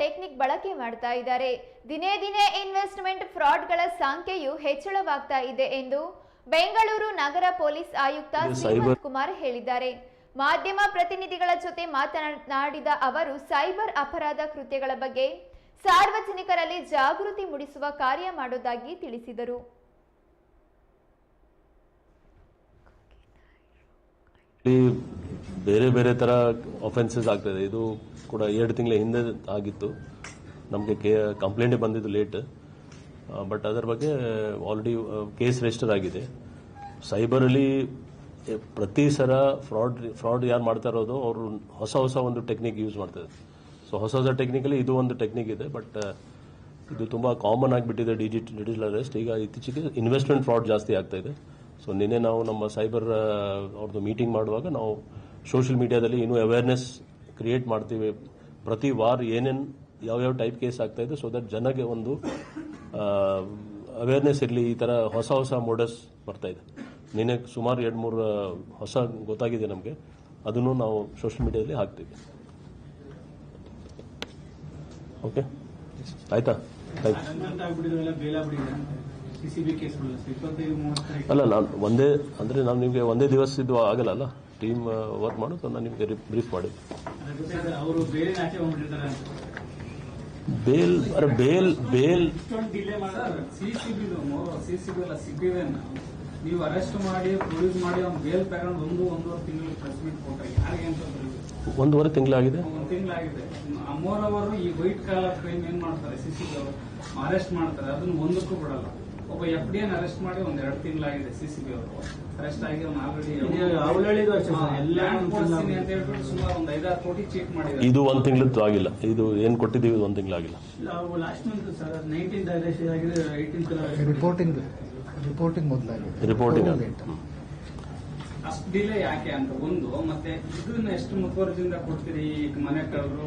Technique ಬಳಕೆ ಮಾಡ್ತಾ ಇದ್ದಾರೆ. ದಿನೇ ದಿನೇ ಇನ್ವೆಸ್ಟ್ಮೆಂಟ್ ಫ್ರಾಡ್ಗಳ ಸಂಖ್ಯೆಯು ಹೆಚ್ಚಳವಾಗ್ತಾ ಇದೆ ಎಂದು ಬೆಂಗಳೂರು ನಗರ ಪೊಲೀಸ್ ಆಯುಕ್ತ ಸೈಬರ್ ಶ್ರೀಮಂತ್ ಕುಮಾರ್ ಹೇಳಿದ್ದಾರೆ. ಮಾಧ್ಯಮ ಪ್ರತಿನಿಧಿಗಳ ಜೊತೆ ಮಾತನಾಡಿದ ಅವರು ಸೈಬರ್ ಅಪರಾಧ ಕೃತ್ಯಗಳ ಬಗ್ಗೆ ಸಾರ್ವಜನಿಕರಲ್ಲಿ ಜಾಗೃತಿ ಮೂಡಿಸುವ ಕಾರ್ಯ ಮಾಡುವುದಾಗಿ ತಿಳಿಸಿದರು. ಬೇರೆ ಬೇರೆ ಥರ ಅಫೆನ್ಸಸ್ ಆಗ್ತದೆ. ಇದು ಕೂಡ ಎರಡು ತಿಂಗಳ ಹಿಂದೆ ಆಗಿತ್ತು. ನಮಗೆ ಕಂಪ್ಲೇಂಟ್ ಬಂದಿದ್ದು ಲೇಟ್ ಬಟ್ ಅದರ ಬಗ್ಗೆ ಆಲ್ರೆಡಿ ಕೇಸ್ ರಿಜಿಸ್ಟರ್ ಆಗಿದೆ. ಸೈಬರಲ್ಲಿ ಪ್ರತಿ ಸಲ ಫ್ರಾಡ್ ಫ್ರಾಡ್ ಯಾರು ಮಾಡ್ತಾ ಇರೋದು, ಅವರು ಹೊಸ ಹೊಸ ಒಂದು ಟೆಕ್ನಿಕ್ ಯೂಸ್ ಮಾಡ್ತಾರೆ ಸೊ ಹೊಸ ಹೊಸ ಟೆಕ್ನಿಕಲ್ಲಿ ಇದು ಒಂದು ಟೆಕ್ನಿಕ್ ಇದೆ ಬಟ್ ಇದು ತುಂಬ ಕಾಮನ್ ಆಗಿಬಿಟ್ಟಿದೆ ಡಿಜಿಟ್ ಡಿಜಿಟಲ್ ಅರೆಸ್ಟ್ ಈಗ ಇತ್ತೀಚೆಗೆ ಇನ್ವೆಸ್ಟ್ಮೆಂಟ್ ಫ್ರಾಡ್ ಜಾಸ್ತಿ ಆಗ್ತಾ ಇದೆ. ಸೊ ನಿನ್ನೆ ನಾವು ನಮ್ಮ ಸೈಬರ್ ಅವ್ರದ್ದು ಮೀಟಿಂಗ್ ಮಾಡುವಾಗ ನಾವು ಸೋಷಿಯಲ್ ಮೀಡಿಯಾದಲ್ಲಿ ಇನ್ನೂ ಅವೇರ್ನೆಸ್ ಕ್ರಿಯೇಟ್ ಮಾಡ್ತೀವಿ. ಪ್ರತಿ ವಾರ ಏನೇನು ಯಾವ್ಯಾವ ಟೈಪ್ ಕೇಸ್ ಆಗ್ತಾ ಇದೆ ಸೊ ದಟ್ ಜನಗೆ ಒಂದು ಅವೇರ್ನೆಸ್ ಇರಲಿ ಈ ಥರ ಹೊಸ ಹೊಸ ಮೋಡಸ್ ಬರ್ತಾ ಇದೆ. ನಿನ್ನೆ ಸುಮಾರು ಎರಡು ಮೂರು ಹೊಸ ಗೊತ್ತಾಗಿದೆ ನಮಗೆ. ಅದನ್ನು ನಾವು ಸೋಷಿಯಲ್ ಮೀಡಿಯಾದಲ್ಲಿ ಹಾಕ್ತೀವಿ. ಓಕೆ ಆಯ್ತಾ? ಅಲ್ಲ ನಾನು ಒಂದೇ ಅಂದರೆ ನಾನು ನಿಮಗೆ ಒಂದೇ ದಿವಸ ಇದು ಆಗಲ್ಲ ಅಲ್ಲ? ಟೀಮ್ ವರ್ಕ್ ಮಾಡೋದು ನಾನು ನಿಮಗೆ ಬ್ರೀಫ್ ಮಾಡಿ. ಬೇಲ್ ಅರೆ ಬೇಲ್ ಬೇಲ್. ನೀವು ಅರೆಸ್ಟ್ ಮಾಡಿ ಪ್ರೊಡ್ಯೂಸ್ ಮಾಡಿ ಅವ್ನು ಬೇಲ್ ತಗೊಂಡು ಒಂದು ಒಂದೂವರೆ ತಿಂಗಳು ಪ್ರೆಸ್ ಮೀಟ್ ಕೊಟ್ಟರೆ ಯಾರಿಗೆ ಅಂತ. ಒಂದೂವರೆ ತಿಂಗಳಾಗಿದೆ? ಒಂದು ತಿಂಗಳಾಗಿದೆ. ಅಮ್ಮೋರ್ ಅವರು ಈ ವೈಟ್ ಕಾಲರ್ ಕ್ರೈಮ್ ಏನ್ ಮಾಡ್ತಾರೆ? ಸಿಸಿ ಅವರು ಅರೆಸ್ಟ್ ಮಾಡ್ತಾರೆ. ಅದನ್ನ ಒಂದಕ್ಕೂ ಬಿಡಲ್ಲ. ಒಬ್ಬ ಎಫ್ ಡಿ ಎನ್ ಅರೆಸ್ಟ್ ಮಾಡಿ ಒಂದ್ ಎರಡು ತಿಂಗಳಾಗಿದೆ ಸಿಸಿಬಿ ಅವರು. ಅರೆಸ್ಟ್ ಆಗಿ ಅವ್ನು ಇದು ಅವ್ರು ಹೇಳಿದ್ದು ಅಷ್ಟೇ ಸರ್, ಎಲ್ಲ ಆಲ್ರೆಡಿ ಒಂದು ತಿಂಗ್ಳು ಅಂತ ಹೇಳ್ಬಿಟ್ಟು ಸುಮಾರು ಒಂದು ಐದಾರು ಕೋಟಿ ಚೀಟ್ ಮಾಡಿದ್ದಾರೆ. ಇದು ಒಂದು ತಿಂಗಳದ್ದು ಆಗಿಲ್ಲ. ಇದು ಏನು ಕೊಟ್ಟಿದ್ದೀವಿ ಒಂದ್ ಒಂದು ತಿಂಗಳಾಗಿಲ್ಲ. ಲಾಸ್ಟ್ ಮಂತ್ ಸರ್ ನೈನ್ಟೀನ್ ಆಗಿದೆ ಏಯ್ಟೀನ್ತ್ ರಿಪೋರ್ಟಿಂಗ್ ರಿಪೋರ್ಟಿಂಗ್ ಮೊದಲಾಗಿದೆ. ರಿಪೋರ್ಟಿಂಗ್ ಅಷ್ಟು ಡಿಲೇ ಯಾಕೆ ಅಂತ ಒಂದು ಮತ್ತೆ ಇದನ್ನ ಎಷ್ಟು ಮುತುವರ್ಜಿಯಿಂದ ಕೊಡ್ತೀರಿ ಈಗ ಮನೆ ಕಳ್ಳರು